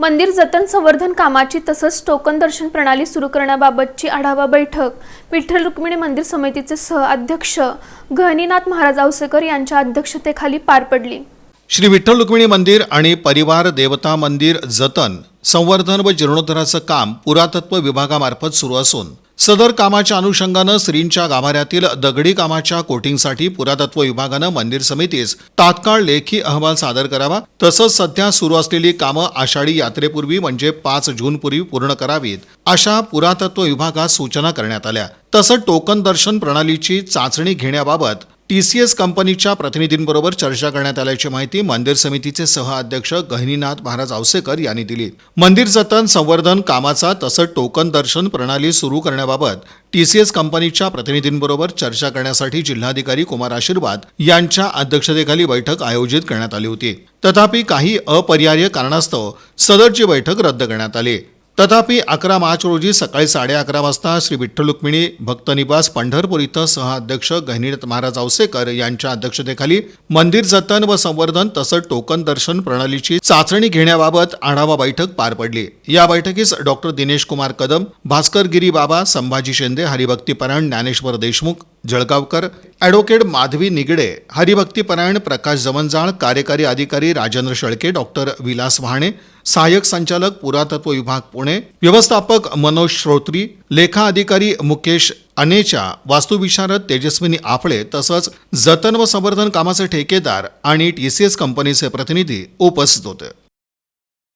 मंदिर जतन संवर्धन कामाची तसंच टोकन दर्शन प्रणाली सुरू करण्याबाबतची आढावा बैठक विठ्ठल रुक्मिणी मंदिर समितीचे सह अध्यक्ष गहनीनाथ महाराज औसेकर यांच्या अध्यक्षतेखाली पार पडली. श्री विठ्ठल रुक्मिणी मंदिर आणि परिवार देवता मंदिर जतन संवर्धन व जीर्णोद्धाराचं काम पुरातत्व विभागामार्फत सुरू असून सदर कामाच्या अनुषंगानं श्रींच्या गाभाऱ्यातील दगडी कामाच्या कोटिंगसाठी पुरातत्व विभागानं मंदिर समितीस तात्काळ लेखी अहवाल सादर करावा. तसंच सध्या सुरू असलेली कामं आषाढी यात्रेपूर्वी म्हणजे पाच जूनपूर्वी पूर्ण करावीत अशा पुरातत्व विभागास सूचना करण्यात आल्या. तसंच टोकन दर्शन प्रणालीची चाचणी घेण्याबाबत टी सी एस कंपनीच्या प्रतिनिधींबरोबर चर्चा करण्यात आल्याची माहिती मंदिर समितीचे सह अध्यक्ष गहिनीनाथ महाराज आवसेकर यांनी दिली. मंदिर जतन संवर्धन कामाचा तसंच टोकन दर्शन प्रणाली सुरू करण्याबाबत टी सी एस कंपनीच्या प्रतिनिधींबरोबर चर्चा करण्यासाठी जिल्हाधिकारी कुमार आशीर्वाद यांच्या अध्यक्षतेखाली बैठक आयोजित करण्यात आली होती. तथापि काही अपरिहार्य कारणास्तव सदरची बैठक रद्द करण्यात आली. तथापि अकरा मार्च रोजी सकाळी साडे अकरा वाजता श्री विठ्ठल रुक्मिणी भक्तनिवास पंढरपूर इथं सहअध्यक्ष गहिनीनाथ महाराज औसेकर यांच्या अध्यक्षतेखाली मंदिर जतन व संवर्धन तसंच टोकन दर्शन प्रणालीची चाचणी घेण्याबाबत आढावा बैठक पार पडली. या बैठकीस डॉक्टर दिनेश कुमार कदम भास्कर गिरी बाबा संभाजी शिंदे हरिभक्तीपरायण ज्ञानेश्वर देशमुख जळगावकर ॲडव्होकेट माधवी निगडे हरिभक्तीपरायण प्रकाश जवंजाळ कार्यकारी अधिकारी राजेंद्र शेळके डॉक्टर विलास वहाणे सहाय्यक संचालक पुरातत्व विभाग पुणे व्यवस्थापक मनोज श्रोत्री लेखा अधिकारी मुकेश अनेचा वास्तुविशारद तेजस्विनी आपळे तसंच जतन व संवर्धन कामाचे ठेकेदार आणि टी सी एस कंपनीचे प्रतिनिधी उपस्थित होते.